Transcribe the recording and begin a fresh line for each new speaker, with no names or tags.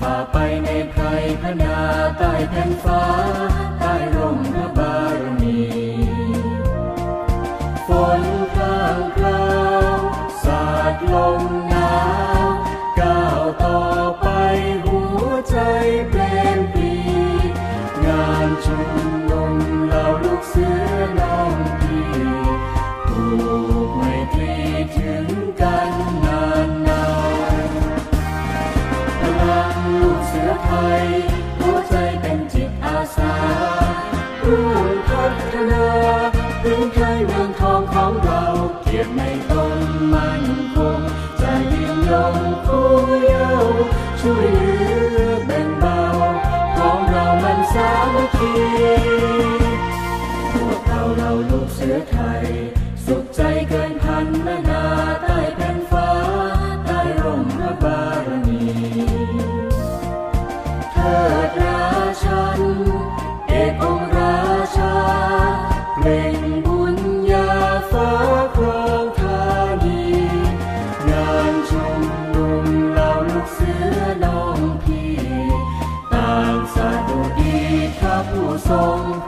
ฝ่าไปในไพรพนาใต้แผ่นฟ้า ใต้ร่มพระบารมี ฝนพรางพราวสาดลมหนาวก้าวต่อไปหัวใจเปลี่ยนปีงานชุม เสือไทย หัวใจเป็นจิตอาสาร่วมพัฒนาพื้นไทยเมืองทองของเรา เกียรติในตนมั่นคงจะยืนยงคู่เย้าช่วยเหลือแบ่งเบา ของเรามันสามัคคีพวกเราเราลูกเสือไทย ร